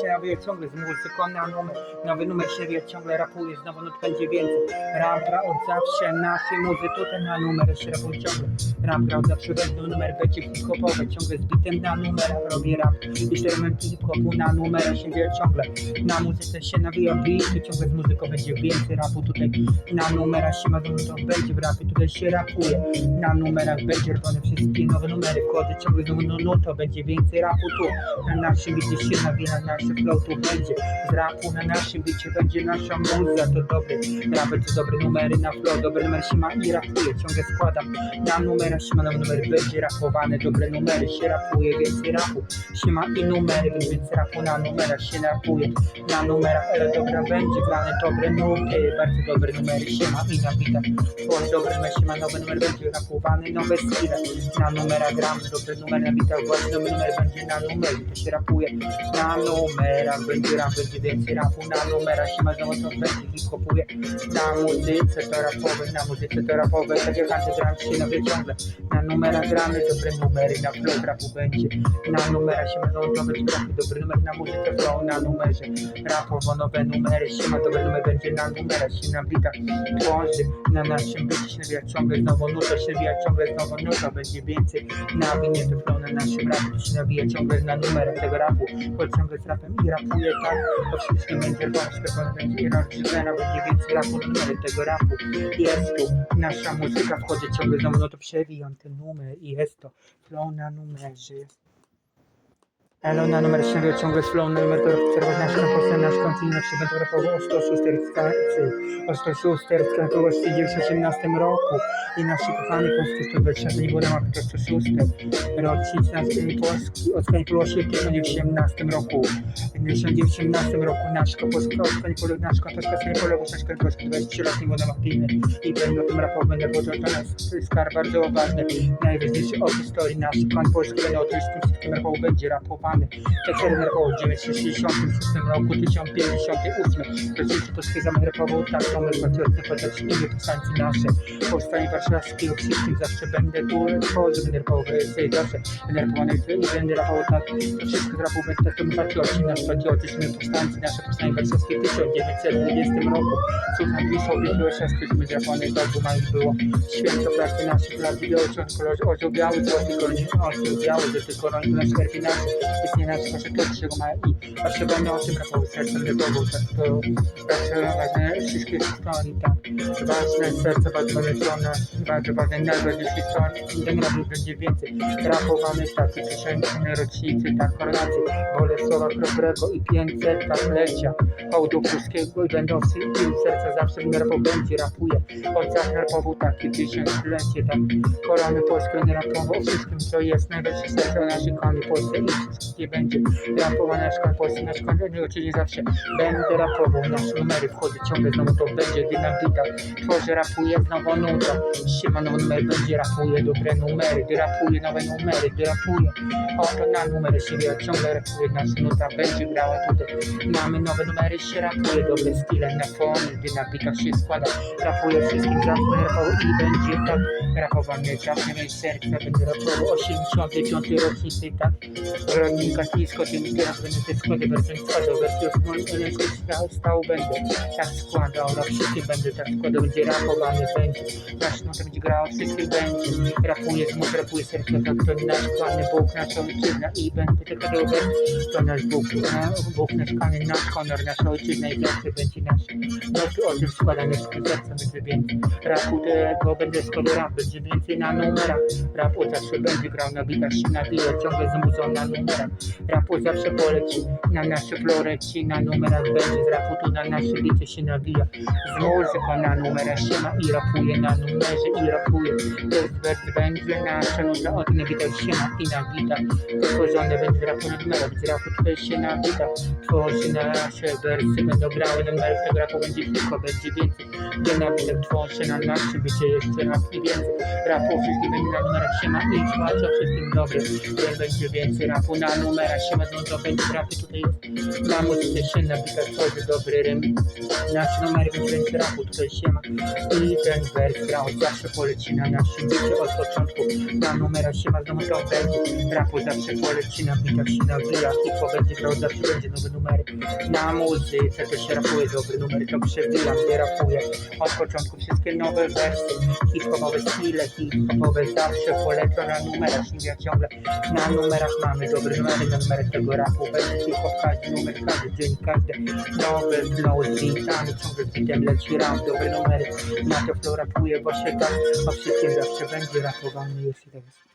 się nawija ciągle z muzyką na numer. Nowy numer się wie, ciągle rapuje, znowu nut będzie więcej. Rap od zawsze, naszej muzy tutaj na numer się rapuje ciągle. Rap gra od zawsze, numer będzie hip-hopowy, ciągle z bitem na numerach robię rap. Jeśli element hip-hopu na numerach się wie ciągle. Na muzyce się nawija bity, ciągle z muzyką będzie więcej rapu tutaj. Na numerach się ma to będzie w rapie, tutaj się rapuje. Na numerach będzie robione wszystkie nowe numery, wkłady ciągle znowu no, no to będzie więcej rapu tu. Na naszym bicie się nawija, nasze flow tu będzie. Z rapu na naszym bicie będzie nasza muza, to dobry rapy, to dobre numery na flow, dobre numery się ma i rapuje, ciągle składam. Na numerach się ma nowe numery, będzie rapowane, dobre numery się rapuje, więcej rapu się ma i numery, więc rapu na numerach się rapuje. Na numerach, ale dobra będzie grane, dobre nuty, bardzo dobre numery się ma i nabita. Tworzy dobre numery się ma, nowy numer będzie rapowany, nowe skille. Na numerach gramy, dobre numery nabita, własny nowy numer będzie na numer, to się rapuje. Na numerach będzie rap, będzie więcej rapu, na numerach się ma znowu to będzie hip-hopuje. Na muzyce to rapowe, na muzyce to rapowe, tak jak antygram się na ciągle. Na numerach gramy, dobre numery, na flow rapu będzie. Na numerach się znowu nowe rapy, dobry numer na muzyce flow, na numerze. Rapowo nowe numery się ma, dobry numer będzie na numerach się na bitach tworzy. Na naszym bycie się nawija ciągle znowu nuta, się nawija ciągle znowu nuta, będzie więcej. Na winie to flow na naszym rapu, to się nawija ciągle na numerach tego rapu. Bo ciągle z rapem i rapuje tak, to wszystkim będzie wąskie, bo będzie żywera, będzie więcej rapu, numery tego rapu. Jest tu nasza muzyka, wchodzi ciągle znowu, no to przewijam ten numer i jest to flow na numerze. Elo na numer się ciągle flow na numer to obserwować nasz komposter, nasz kontynuum się będą rapował o 106 o 106 to w 1918 roku i nasi kochani polscy wyszedł nie na mapie to 106 rocznica z Polski odskanie Polski w 1918 roku w 1918 roku nasz komposter odskanie Polski nasz komposter nie poległ nasz komposter 23 lat nie na mapie i będę o tym rapował będę bo to, to nas skar bardzo ważny najważniejszy od historii nasz pan polski będę o tym wszystkim rapował będzie rapowany tak jak rapował w 1966 roku 1058 Rodzice polskie zamek rapował tak mamy patriotny podać inne powstańcy nasze. Powstanie warszawskiego wszystkim zawsze będę tu tworzył. Rapował w zawsze i będę rapował tak to wszystko rapował będę tak to my patrioci nasz patriotyzm powstańcy nasze powstanie warszawskie w 1920 roku Sultan pisał biegłe siostry że będzie rapowany dobrze ma ich było. Święto pracy naszych lat biały ciąg kolorze orzeł biały złoty koronie orzeł biały nasze jest nie nasz proszę tym tak zawsze ważne wszystkie historii tak ważne serce to nasz bardzo ważne najważniejsze historii ten rap będzie więcej rapowanych takich tysięczne rocznicy tak koronacji Bolesława Kroprego i 500 tak lecia. Hołdu pruskiego i będą i serce zawsze rapował będzie rapuje. Zawsze rapował takie tysiąclecie tak. Korony polskie nie rapował o wszystkim co jest najlepsze serce naszej kochani Polsce i wszystkie będzie rapował nasz kochany Polsce nasz kochany oczywiście zawsze będę rapował. Nasze numery wchodzi ciągle znowu to będzie dynamita tworzę rapuje znowu nuta siema nowy numer będzie rapuje dobre numery. Gdy rapuje nowe numery gdy rapuje oto na numery się ciągle rapuje nasza nuta będzie grała tutaj. Mamy nowe numery się rapuje dobre skille na fony. Gdy na bitach się składa. Rapuje wszystkim rapuje rapował i będzie tak nie mieć serca będę rapował 85 rocznicy tak? W rodnikach nisko tym teraz będę te składy wersji składał wersję osmanowską stał będę tak składał. Na wszystkim będę tak składał będzie rapowany będzie nasz no to będzie grał wszystkim będzie. Rapuje smut rapuje serce tak to nasz kochany Bóg nasza ojczyzna i będę tego wersji to nasz Bóg na- Bóg nasz kochany nasz honor nasza ojczyzna i zawsze będzie nasz. No o tym składane wszystkie serca będzie więcej rapu tego będę składał rap będzie więcej na numerach. Rapu zawsze będzie grał na bitach się nabija ciągle z muzą na numerach. Rapu zawsze poleci na nasze floreci na numerach będzie z rapu tu na nasze bicie się nabija z muzyką na numerach się ma i rapuje na numerze i rapuje. Wers będzie nasza nuta od na bitach się ma i na bitach. Tworzone będzie z rapu na numerach z rapu tutaj się na tworzy nasze wersy będą grały na numerach tego rapu będzie tylko będzie więcej. Gdzie na tworzy na naszym bicie jeszcze raz i więcej rapu, wszystkim na numerach siema i zwłaszcza wszystkim dobry, tutaj będzie więcej rapu na numerach. Siema, no to będzie rapy tutaj jest na się nabita tworzy dobry rym, nasz numer będzie więcej rapu, tutaj siema. I ten wers gra od zawsze poleci na naszym bicie od początku, na numerach siema, znowu to będzie rapu zawsze poleci na bitach się nawija, hip-hop będzie grał zawsze będzie nowe numery, na muzyce to się rapuje, dobry numer to przewijam, nie rapuję. Od początku wszystkie nowe wersy, hip-hopowe stile, hip-hopowe zawsze polecą na numerach, mówię ciągle na numerach mamy dobre numery, na numerach tego rapu, będzie hip-hop każdy numer, każdy dzień, każdy nowy flow z beatami, ciągle z beatem leci rap, dobre numery, na to flow rapuje, bo się tak o wszystkim zawsze będzie rapowany, jest i tak jest.